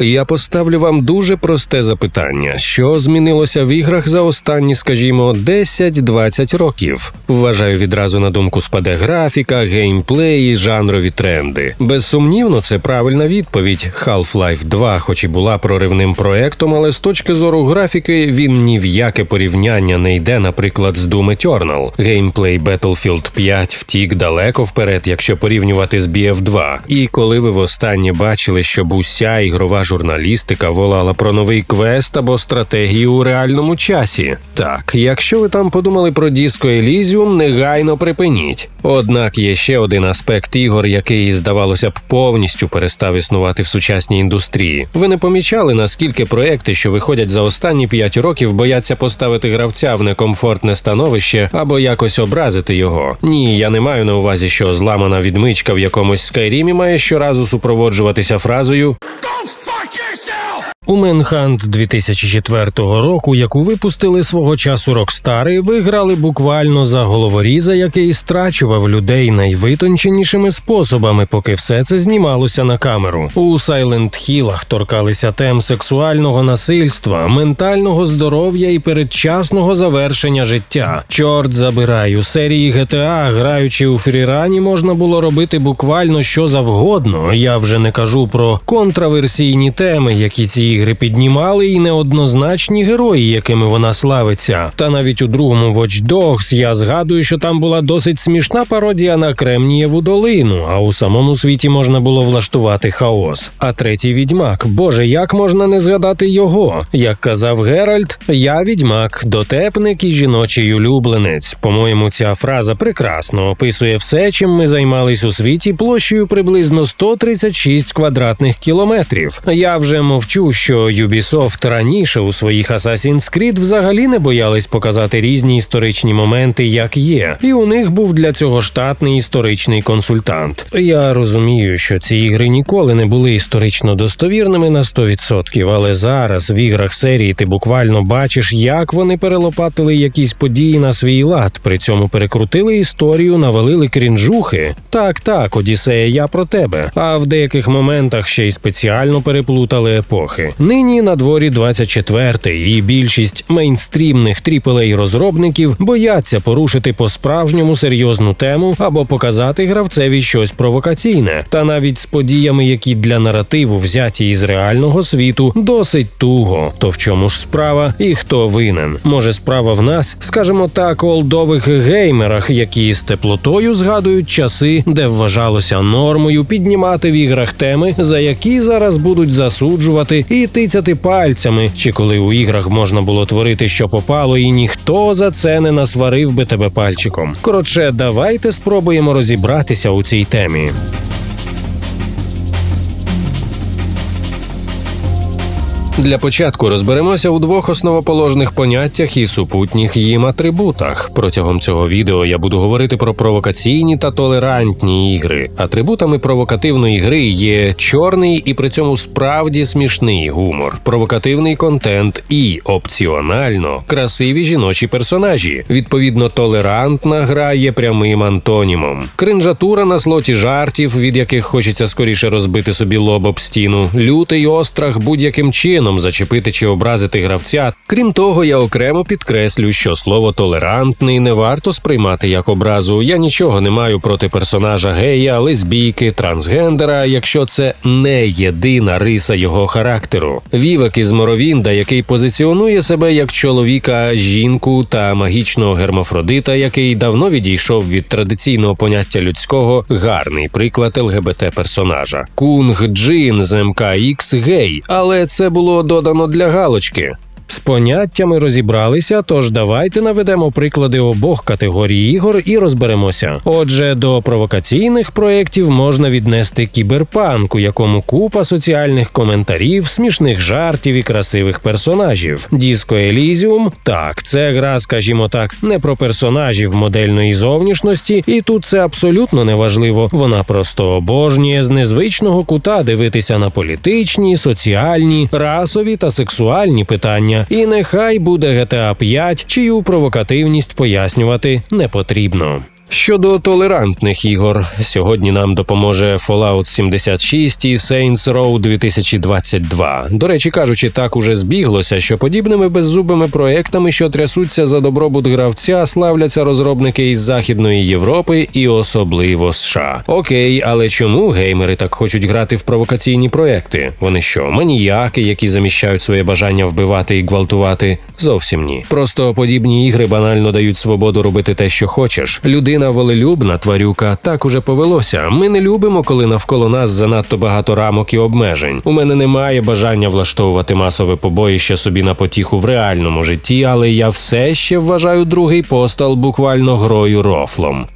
Я поставлю вам дуже просте запитання: що змінилося в іграх за останні, скажімо, 10-20 років. Вважаю, відразу на думку спаде графіка, геймплей і жанрові тренди. Безсумнівно, це правильна відповідь. Half-Life 2, хоч і була проривним проектом, але з точки зору графіки він ні в яке порівняння не йде, наприклад, з Doom Eternal. Геймплей Battlefield 5 втік далеко вперед, якщо порівнювати з BF2. І коли ви востаннє бачили, щоб уся ігрова журналістика волала про новий квест або стратегію у реальному часі. Так, якщо ви там подумали про Disco Elysium, негайно припиніть. Однак є ще один аспект ігор, який, здавалося б, повністю перестав існувати в сучасній індустрії. Ви не помічали, наскільки проекти, що виходять за останні 5 років, бояться поставити гравця в некомфортне становище або якось образити його. Ні, я не маю на увазі, що зламана відмичка в якомусь скайрімі має щоразу супроводжуватися фразою у Менхант 2004 року, яку випустили свого часу Рокстари, виграли буквально за головоріза, який страчував людей найвитонченішими способами, поки все це знімалося на камеру. У Сайленд Хілах торкалися тем сексуального насильства, ментального здоров'я і передчасного завершення життя. Чорт забирай у серії GTA, граючи у фрірані, можна було робити буквально що завгодно. Я вже не кажу про контраверсійні теми, які ці ігри піднімали, і неоднозначні герої, якими вона славиться. Та навіть у другому Watch Dogs я згадую, що там була досить смішна пародія на Кремнієву долину, а у самому світі можна було влаштувати хаос. А третій відьмак, боже, як можна не згадати його? Як казав Геральт, я відьмак, дотепник і жіночий улюбленець. По-моєму, ця фраза прекрасно описує все, чим ми займались у світі площею приблизно 136 квадратних кілометрів. Я вже мовчу, що Ubisoft раніше у своїх Assassin's Creed взагалі не боялись показати різні історичні моменти, як є, і у них був для цього штатний історичний консультант. Я розумію, що ці ігри ніколи не були історично достовірними на 100%, але зараз в іграх серії ти буквально бачиш, як вони перелопатили якісь події на свій лад, при цьому перекрутили історію, навалили крінжухи. Так, так, Одіссея, я про тебе. А в деяких моментах ще й спеціально переплутали епохи. Нині на дворі 24-й, і більшість мейнстрімних aaa розробників бояться порушити по-справжньому серйозну тему або показати гравцеві щось провокаційне. Та навіть з подіями, які для наративу взяті із реального світу, досить туго. То в чому ж справа і хто винен? Може, справа в нас, скажімо так, олдових геймерах, які з теплотою згадують часи, де вважалося нормою піднімати в іграх теми, за які зараз будуть засуджувати і тицяти пальцями, чи коли у іграх можна було творити, що попало, і ніхто за це не насварив би тебе пальчиком. Коротше, давайте спробуємо розібратися у цій темі. Для початку розберемося у двох основоположних поняттях і супутніх їм атрибутах. Протягом цього відео я буду говорити про провокаційні та толерантні ігри. Атрибутами провокативної гри є чорний і при цьому справді смішний гумор, провокативний контент і опціонально красиві жіночі персонажі. Відповідно, толерантна гра є прямим антонімом. Кринжатура на слоті жартів, від яких хочеться скоріше розбити собі лоб об стіну, лютий острах будь-яким чином чином зачепити чи образити гравця. Крім того, я окремо підкреслю, що слово толерантний не варто сприймати як образу. Я нічого не маю проти персонажа гея, лесбійки, трансгендера, якщо це не єдина риса його характеру. Вівек із Моровінда, який позиціонує себе як чоловіка, жінку та магічного гермафродита, який давно відійшов від традиційного поняття людського, гарний приклад ЛГБТ персонажа. Кунг Джин з МКХ гей, але це було додано для галочки. Поняттями розібралися, тож давайте наведемо приклади обох категорій ігор і розберемося. Отже, до провокаційних проєктів можна віднести кіберпанк, у якому купа соціальних коментарів, смішних жартів і красивих персонажів. Disco Elysium – так, це гра, скажімо так, не про персонажів модельної зовнішності, і тут це абсолютно не важливо. Вона просто обожнює з незвичного кута дивитися на політичні, соціальні, расові та сексуальні питання. І нехай буде GTA 5, чию провокативність пояснювати не потрібно. Щодо толерантних ігор, сьогодні нам допоможе Fallout 76 і Saints Row 2022. До речі, кажучи, так уже збіглося, що подібними беззубими проектами, що трясуться за добробут гравця, славляться розробники із Західної Європи і особливо США. Окей, але чому геймери так хочуть грати в провокаційні проекти? Вони що, маніяки, які заміщають своє бажання вбивати і гвалтувати? Зовсім ні. Просто подібні ігри банально дають свободу робити те, що хочеш. Людина волелюбна, тварюка, так уже повелося. Ми не любимо, коли навколо нас занадто багато рамок і обмежень. У мене немає бажання влаштовувати масове побоїще собі на потіху в реальному житті, але я все ще вважаю другий постал буквально грою рофлом.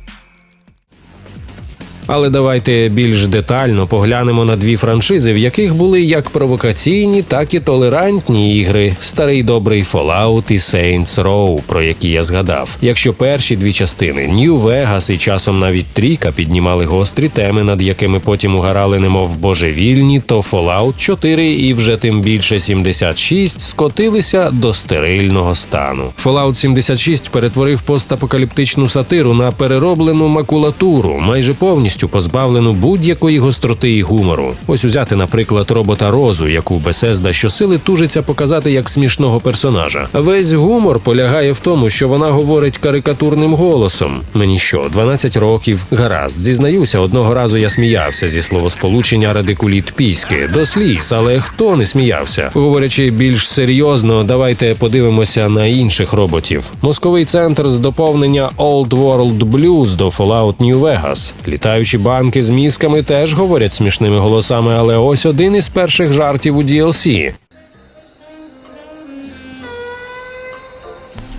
Але давайте більш детально поглянемо на дві франшизи, в яких були як провокаційні, так і толерантні ігри: старий добрий Fallout і Saints Row, про які я згадав. Якщо перші дві частини New Vegas і часом навіть трійка піднімали гострі теми, над якими потім угорали немов божевільні, то Fallout 4 і вже тим більше 76 скотилися до стерильного стану. Fallout 76 перетворив постапокаліптичну сатиру на перероблену макулатуру, майже повністю позбавлену будь-якої гостроти і гумору. Ось узяти, наприклад, робота Розу, яку Бесезда щосили тужиться показати як смішного персонажа. Весь гумор полягає в тому, що вона говорить карикатурним голосом. Мені що, 12 років? Гаразд, зізнаюся, одного разу я сміявся зі словосполучення радикуліт піськи до сліз, але хто не сміявся? Говорячи більш серйозно, давайте подивимося на інших роботів. Мозковий центр з доповнення Old World Blues до Fallout New Vegas. Літаючі банки з мізками теж говорять смішними голосами, але ось один із перших жартів у DLC.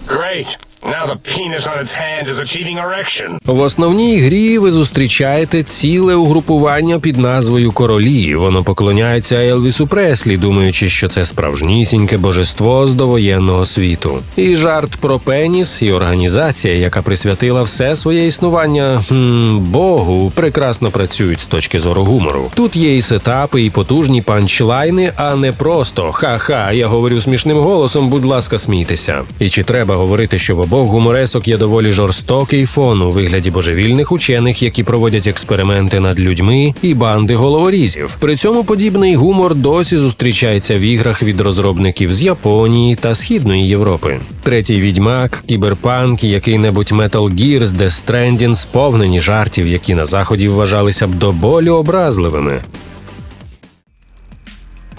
Great. Now the penis. В основній грі ви зустрічаєте ціле угрупування під назвою Королі. Воно поклоняється Елвісу Преслі, думаючи, що це справжнісіньке божество з довоєнного світу. І жарт про пеніс і організація, яка присвятила все своє існування хм, Богу, прекрасно працюють з точки зору гумору. Тут є і сетапи, і потужні панчлайни, а не просто ха-ха. Я говорю смішним голосом. Будь ласка, смійтеся. І чи треба говорити, що в обох гуморесок є доволі жорстокий фон у вигляді божевільних учених, які проводять експерименти над людьми і банди головорізів. При цьому подібний гумор досі зустрічається в іграх від розробників з Японії та Східної Європи. Третій відьмак, кіберпанк, який-небудь Metal Gear, Death Stranding сповнені жартів, які на заході вважалися б до болю образливими.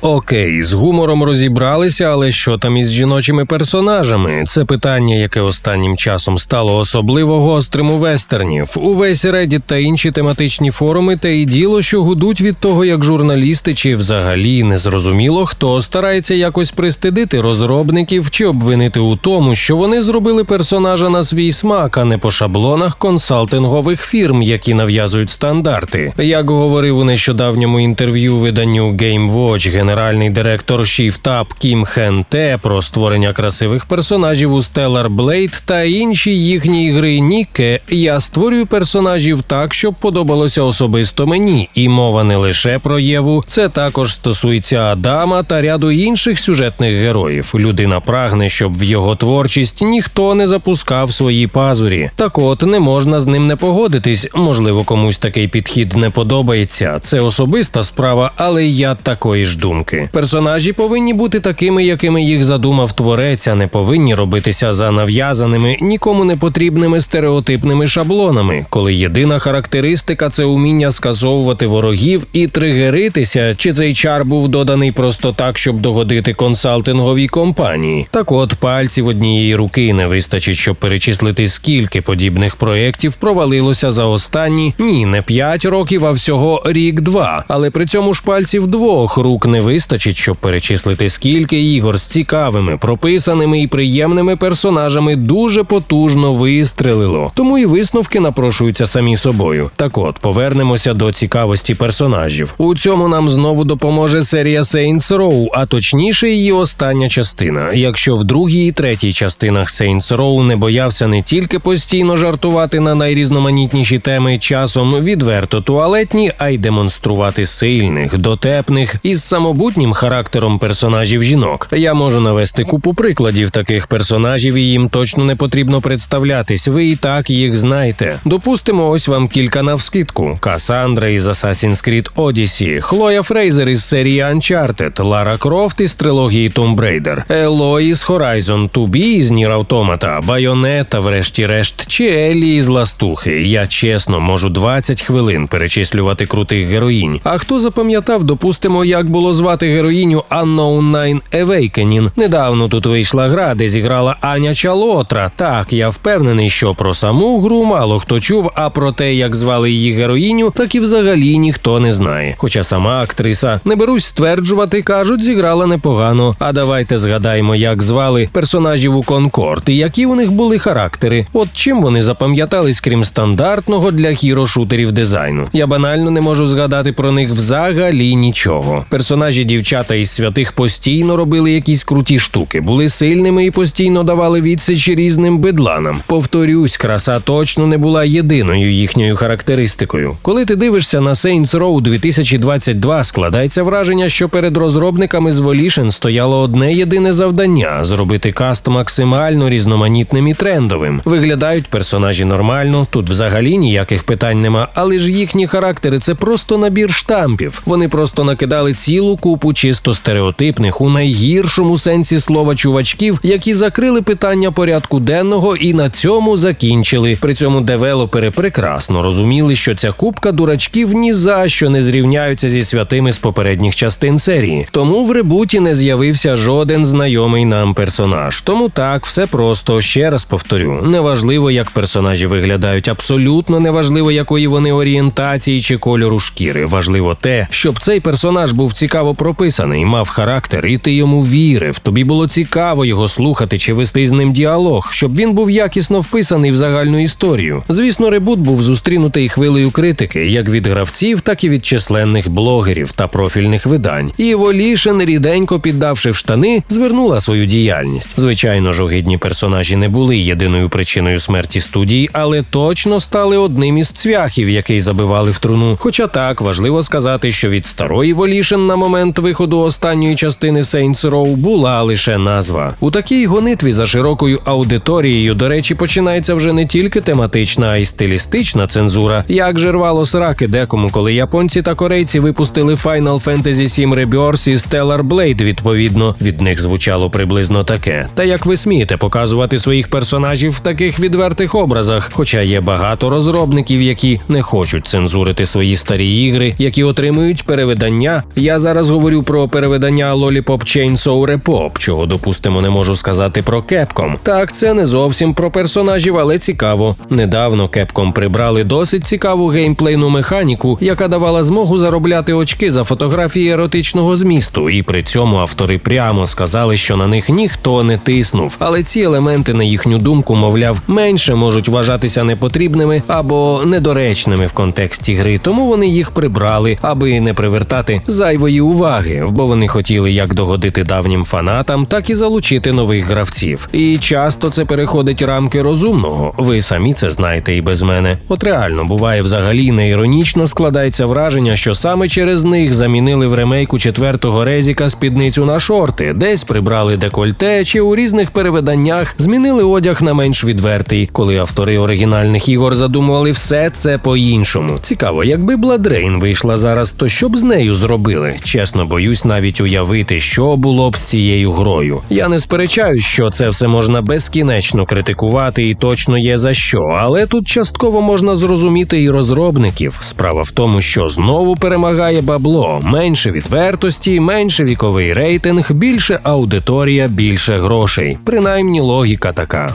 Окей, з гумором розібралися, але що там із жіночими персонажами? Це питання, яке останнім часом стало особливо гострим у вестернів. Увесь Reddit та інші тематичні форуми та і діло, що гудуть від того, як журналісти чи взагалі незрозуміло, хто старається якось пристидити розробників чи обвинити у тому, що вони зробили персонажа на свій смак, а не по шаблонах консалтингових фірм, які нав'язують стандарти. Як говорив у нещодавньому інтерв'ю виданню Game Watch генеральний директор ShiftUp Кім Хен Те про створення красивих персонажів у Stellar Blade та інші їхні ігри Ніке, я створюю персонажів так, щоб подобалося особисто мені, і мова не лише про Єву, це також стосується Адама та ряду інших сюжетних героїв. Людина прагне, щоб в його творчість ніхто не запускав свої пазурі. Так от не можна з ним не погодитись. Можливо, комусь такий підхід не подобається. Це особиста справа, але я такої ж думки. Персонажі повинні бути такими, якими їх задумав творець, а не повинні робитися за нав'язаними, нікому не потрібними стереотипними шаблонами, коли єдина характеристика це уміння скасовувати ворогів і тригеритися, чи цей чар був доданий просто так, щоб догодити консалтинговій компанії. Так от пальців однієї руки не вистачить, щоб перечислити, скільки подібних проєктів провалилося за останні ні, не 5 років, а всього рік-два. Але при цьому ж пальців двох рук не вистачить, щоб перечислити, скільки ігор з цікавими, прописаними і приємними персонажами дуже потужно вистрелило. Тому і висновки напрошуються самі собою. Так от повернемося до цікавості персонажів. У цьому нам знову допоможе серія Saints Row, а точніше її остання частина. Якщо в другій і третій частинах Saints Row не боявся не тільки постійно жартувати на найрізноманітніші теми, часом відверто туалетні, а й демонструвати сильних, дотепних із самобутнім характером персонажів жінок. Я можу навести купу прикладів таких персонажів, і їм точно не потрібно представлятись. Ви і так їх знаєте. Допустимо, ось вам кілька навскидку: Касандра із Assassin's Creed Odyssey, Хлоя Фрейзер із серії Uncharted, Лара Крофт із трилогії Tomb Raider, Елой з Horizon 2B із Nier Automata, Байонета, врешті-решт, чи Еллі із Ластухи. Я чесно можу 20 хвилин перечислювати крутих героїнь. А хто запам'ятав, допустимо, як було звати героїню Unknown Nine Awakening? Недавно тут вийшла гра, де зіграла Аня Чалотра. Так, я впевнений, що про саму гру мало хто чув, а про те, як звали її героїню, так і взагалі ніхто не знає. Хоча сама актриса не берусь стверджувати, кажуть, зіграла непогано. А давайте згадаємо, як звали персонажів у Конкорд і які у них були характери. От чим вони запам'ятались, крім стандартного для хіро-шутерів дизайну. Я банально не можу згадати про них взагалі нічого. Персонажі дівчата із святих постійно робили якісь круті штуки, були сильними і постійно давали відсіч різним бидланам. Повторюсь, краса точно не була єдиною їхньою характеристикою. Коли ти дивишся на Saints Row 2022, складається враження, що перед розробниками з Volition стояло одне єдине завдання зробити каст максимально різноманітним і трендовим. Виглядають персонажі нормально, тут взагалі ніяких питань нема, але ж їхні характери це просто набір штампів. Вони просто накидали цілу купу чисто стереотипних у найгіршому сенсі слова чувачків, які закрили питання порядку денного і на цьому закінчили. При цьому девелопери прекрасно розуміли, що ця купка дурачків ні за що не зрівняються зі святими з попередніх частин серії. Тому в ребуті не з'явився жоден знайомий нам персонаж. Тому так, все просто ще раз повторю: неважливо, як персонажі виглядають, абсолютно неважливо, якої вони орієнтації чи кольору шкіри. Важливо те, щоб цей персонаж був цікаво прописаний, мав характер, і ти йому вірив. Тобі було цікаво його слухати чи вести з ним діалог, щоб він був якісно вписаний в загальну історію. Звісно, ребут був зустрінутий хвилею критики, як від гравців, так і від численних блогерів та профільних видань. І Волішин, ріденько піддавши в штани, звернула свою діяльність. Звичайно ж, огидні персонажі не були єдиною причиною смерті студії, але точно стали одним із цвяхів, який забивали в труну. Хоча так важливо сказати, що від старої Волішин на момент виходу останньої частини Saints Row була лише назва. У такій гонитві за широкою аудиторією, до речі, починається вже не тільки тематична, а й стилістична цензура. Як же рвало сраки декому, коли японці та корейці випустили Final Fantasy VII Rebirth і Stellar Blade, відповідно, від них звучало приблизно таке. Та як ви смієте показувати своїх персонажів в таких відвертих образах? Хоча є багато розробників, які не хочуть цензурити свої старі ігри, які отримують перевидання. Я зараз говорю про перевидання Lollipop Chainsaw Repop, чого допустимо не можу сказати про Capcom. Так, це не зовсім про персонажів, але цікаво. Недавно Capcom прибрали досить цікаву геймплейну механіку, яка давала змогу заробляти очки за фотографії еротичного змісту, і при цьому автори прямо сказали, що на них ніхто не тиснув. Але ці елементи, на їхню думку, мовляв, менше можуть вважатися непотрібними або недоречними в контексті гри, тому вони їх прибрали, аби не привертати зайвої уваги, бо вони хотіли як догодити давнім фанатам, так і залучити нових гравців. І часто це переходить рамки розумного. Ви самі це знаєте і без мене. От реально буває взагалі не іронічно складається враження, що саме через них замінили в ремейку четвертого резіка спідницю на шорти, десь прибрали декольте, чи у різних перевиданнях змінили одяг на менш відвертий, коли автори оригінальних ігор задумували все це по-іншому. Цікаво, якби Бладрейн вийшла зараз, то що б з нею зробили? Чесно, боюсь навіть уявити, що було б з цією грою. Я не сперечаюсь, що це все можна безкінечно критикувати, і точно є за що, але тут частково можна зрозуміти і розробників. Справа в тому, що знову перемагає бабло, менше відвертості, менше віковий рейтинг, більше аудиторія, більше грошей. Принаймні логіка така.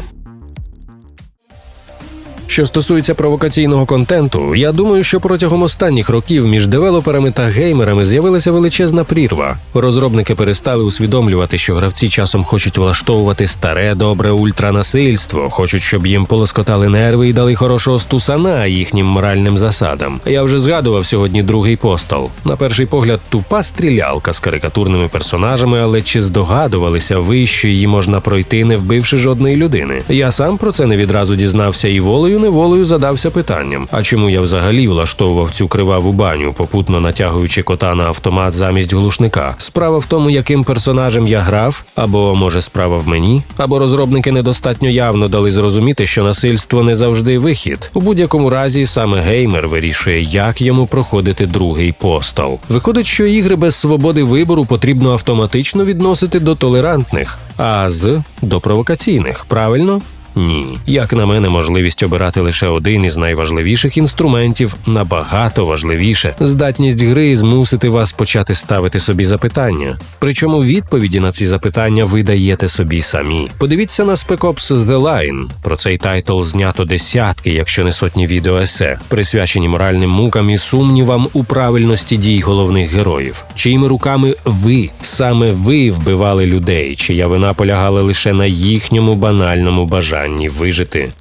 Що стосується провокаційного контенту, я думаю, що протягом останніх років між девелоперами та геймерами з'явилася величезна прірва. Розробники перестали усвідомлювати, що гравці часом хочуть влаштовувати старе добре ультранасильство, хочуть, щоб їм полоскотали нерви і дали хорошого стусана їхнім моральним засадам. Я вже згадував сьогодні другий постал. На перший погляд, тупа стрілялка з карикатурними персонажами, але чи здогадувалися ви, що її можна пройти, не вбивши жодної людини? Я сам про це не відразу дізнався і волею волею неволею задався питанням: а чому я взагалі влаштовував цю криваву баню, попутно натягуючи кота на автомат замість глушника? Справа в тому, яким персонажем я грав, або може справа в мені, або розробники недостатньо явно дали зрозуміти, що насильство не завжди вихід. У будь-якому разі саме геймер вирішує, як йому проходити другий постол. Виходить, що ігри без свободи вибору потрібно автоматично відносити до толерантних, а з до провокаційних. Правильно? Ні, як на мене, можливість обирати лише один із найважливіших інструментів набагато важливіше здатність гри змусити вас почати ставити собі запитання. Причому відповіді на ці запитання ви даєте собі самі. Подивіться на Spec Ops The Line. Про цей тайтл знято десятки, якщо не сотні відеоесе, присвячені моральним мукам і сумнівам у правильності дій головних героїв. Чиїми руками ви саме ви вбивали людей, чия вина полягала лише на їхньому банальному бажанні вижити.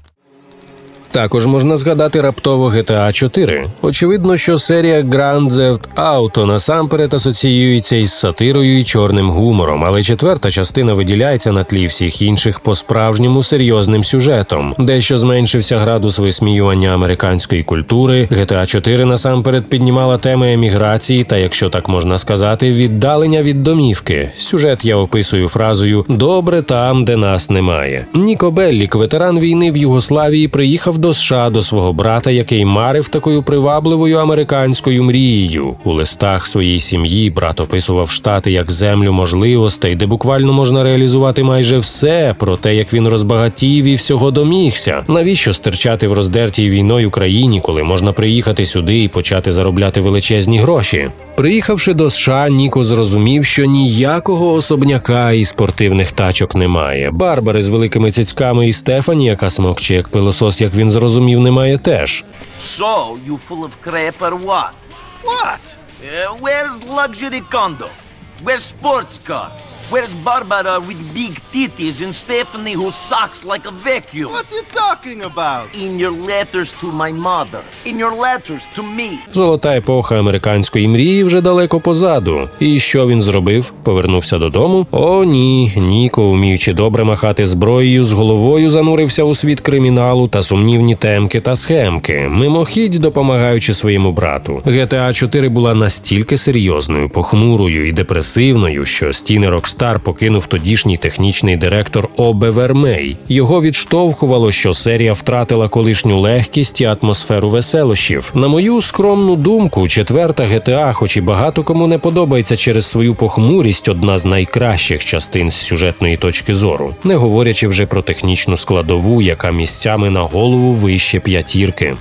Також можна згадати раптово GTA 4. Очевидно, що серія Grand Theft Auto насамперед асоціюється із сатирою і чорним гумором, але четверта частина виділяється на тлі всіх інших по-справжньому серйозним сюжетом. Дещо зменшився градус висміювання американської культури. GTA 4 насамперед піднімала теми еміграції та, якщо так можна сказати, віддалення від домівки. Сюжет я описую фразою Добре там, де нас немає. Ніко Беллік, ветеран війни в Югославії, приїхав до США до свого брата, який марив такою привабливою американською мрією. У листах своїй сім'ї брат описував штати як землю можливостей, де буквально можна реалізувати майже все про те, як він розбагатів і всього домігся. Навіщо стирчати в роздертій війною країні, коли можна приїхати сюди і почати заробляти величезні гроші? Приїхавши до США, Ніко зрозумів, що ніякого особняка і спортивних тачок немає. Барбари з великими цицьками і Стефані, яка смокче як пилосос, як він зрозумів, немає теж. So, you full of crap or what? What? Uh, where's luxury condo? Where's sports car? Where's Barbara with big titties and Stephanie who sucks like a vacuum? What are you talking about? In your letters to my mother. In your letters to me. Золота епоха американської мрії вже далеко позаду. І що він зробив? Повернувся додому? О, ні. Ніко, вміючи добре махати зброєю, з головою занурився у світ криміналу та сумнівні темки та схемки, мимохідь допомагаючи своєму брату. GTA 4 була настільки серйозною, похмурою і депресивною, що стіни Rockstar покинув тодішній технічний директор Обе Вермей. Його відштовхувало, що серія втратила колишню легкість і атмосферу веселощів. На мою скромну думку, четверта GTA, хоч і багато кому не подобається через свою похмурість, одна з найкращих частин з сюжетної точки зору, не говорячи вже про технічну складову, яка місцями на голову вище п'ятірки.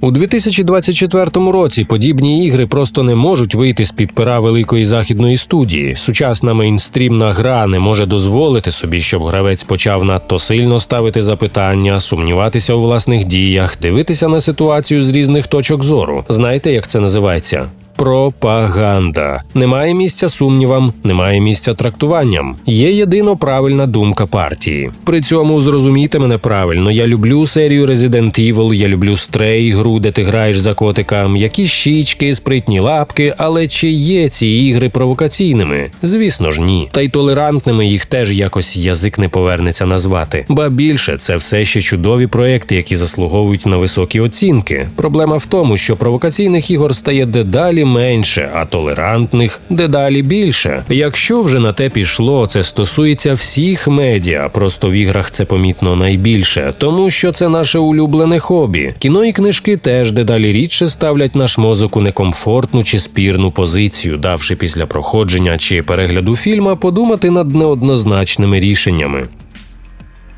У 2024 році подібні ігри просто не можуть вийти з під пера великої західної студії. Сучасна мейнстрімна гра не може дозволити собі, щоб гравець почав надто сильно ставити запитання, сумніватися у власних діях, дивитися на ситуацію з різних точок зору. Знаєте, як це називається? Пропаганда. Немає місця сумнівам, немає місця трактуванням. Є єдино правильна думка партії. При цьому зрозумійте мене правильно. Я люблю серію Resident Evil, я люблю стрей, гру, де ти граєш за котика, м'які щічки, спритні лапки. Але чи є ці ігри провокаційними? Звісно ж, ні. Та й толерантними їх теж якось язик не повернеться назвати. Ба більше це все ще чудові проекти, які заслуговують на високі оцінки. Проблема в тому, що провокаційних ігор стає дедалі менше, а толерантних дедалі більше. Якщо вже на те пішло, це стосується всіх медіа. Просто в іграх це помітно найбільше, тому що це наше улюблене хобі. Кіно і книжки теж дедалі рідше ставлять наш мозок у некомфортну чи спірну позицію, давши після проходження чи перегляду фільма подумати над неоднозначними рішеннями.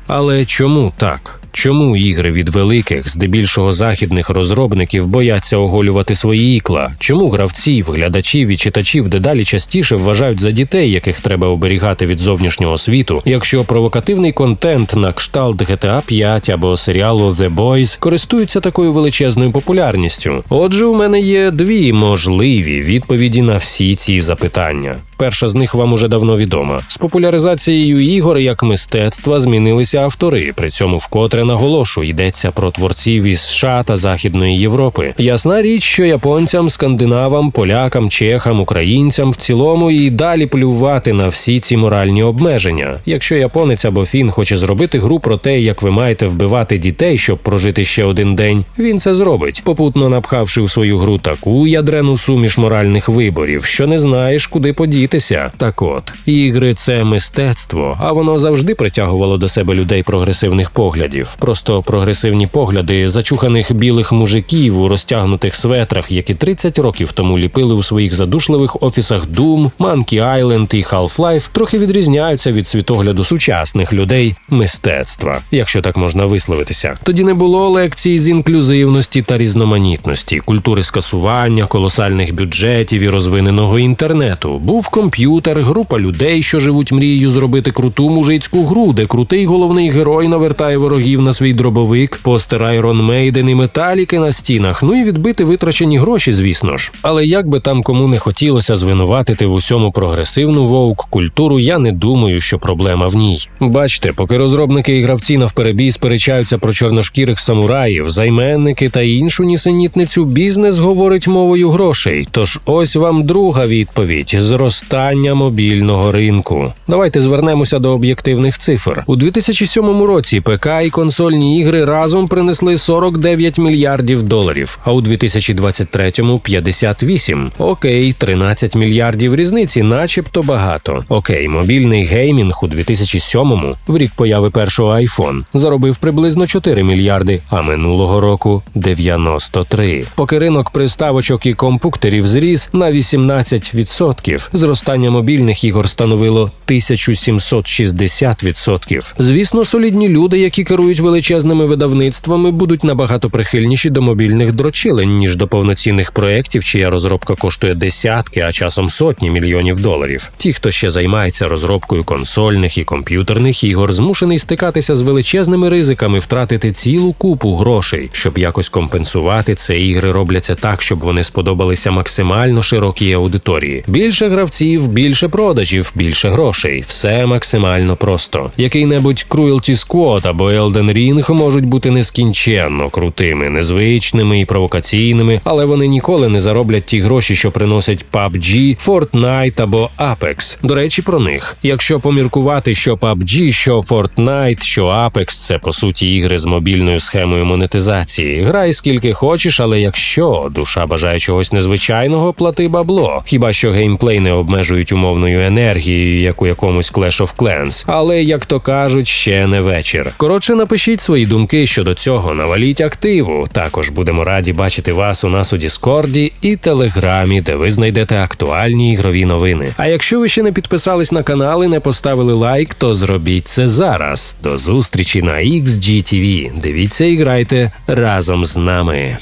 Але чому так? Чому ігри від великих, здебільшого західних розробників бояться оголювати свої ікла? Чому гравців, глядачів і читачів дедалі частіше вважають за дітей, яких треба оберігати від зовнішнього світу, якщо провокативний контент на кшталт GTA 5 або серіалу The Boys користується такою величезною популярністю? Отже, у мене є дві можливі відповіді на всі ці запитання. Перша з них вам уже давно відома. З популяризацією ігор як мистецтва змінилися автори. При цьому вкотре наголошу йдеться про творців із США та Західної Європи. Ясна річ, що японцям, скандинавам, полякам, чехам, українцям в цілому і далі плювати на всі ці моральні обмеження. Якщо японець або фін хоче зробити гру про те, як ви маєте вбивати дітей, щоб прожити ще один день, він це зробить, попутно напхавши в свою гру таку ядрену суміш моральних виборів, що не знаєш, куди подітися. Так от, ігри це мистецтво, а воно завжди притягувало до себе людей прогресивних поглядів. Просто прогресивні погляди зачуханих білих мужиків у розтягнутих светрах, які 30 років тому ліпили у своїх задушливих офісах Doom, Monkey Island і Half-Life, трохи відрізняються від світогляду сучасних людей мистецтва, якщо так можна висловитися. Тоді не було лекцій з інклюзивності та різноманітності, культури скасування, колосальних бюджетів і розвиненого інтернету. Був комп'ютер, група людей, що живуть мрією зробити круту мужицьку гру, де крутий головний герой навертає ворогів на свій дробовик, постер Iron Maiden і металіки на стінах. Ну і відбити витрачені гроші, звісно ж. Але як би там кому не хотілося звинуватити в усьому прогресивну вовк культуру, я не думаю, що проблема в ній. Бачите, поки розробники і гравці навперебій сперечаються про чорношкірих самураїв, займенники та іншу нісенітницю, бізнес говорить мовою грошей. Тож ось вам друга відповідь: зростання мобільного ринку. Давайте звернемося до об'єктивних цифр. У 2007 році ПК і консольні ігри разом принесли 49 мільярдів доларів, а у 2023 – 58. Окей, 13 мільярдів різниці, начебто багато. Окей, мобільний геймінг у 2007 в рік появи першого iPhone заробив приблизно 4 мільярди, а минулого року 93. Поки ринок приставочок і компуктерів зріс на 18%, зростання мобільних ігор становило 1760%. Звісно, солідні люди, які керують величезними видавництвами, будуть набагато прихильніші до мобільних дрочилень, ніж до повноцінних проєктів, чия розробка коштує десятки, а часом сотні мільйонів доларів. Ті, хто ще займається розробкою консольних і комп'ютерних ігор, змушений стикатися з величезними ризиками втратити цілу купу грошей, щоб якось компенсувати це. Ігри робляться так, щоб вони сподобалися максимально широкій аудиторії. Більше гравців, більше продажів, більше грошей. Все максимально просто. Який-небудь Cruelty Squad або Elden Ring можуть бути нескінченно крутими, незвичними і провокаційними, але вони ніколи не зароблять ті гроші, що приносять PUBG, Fortnite або Apex. До речі, про них. Якщо поміркувати, що PUBG, що Fortnite, що Apex – це по суті ігри з мобільною схемою монетизації. Грай скільки хочеш, але якщо душа бажає чогось незвичайного, плати бабло. Хіба що геймплей не обмежують умовною енергією, як у якомусь Clash of Clans. Але як то кажуть, ще не вечір. Коротше, напишіть свої думки щодо цього, наваліть активу. Також будемо раді бачити вас у нас у Діскорді і Телеграмі, де ви знайдете актуальні ігрові новини. А якщо ви ще не підписались на канал і не поставили лайк, то зробіть це зараз. До зустрічі на XGTV. Дивіться і грайте разом з нами.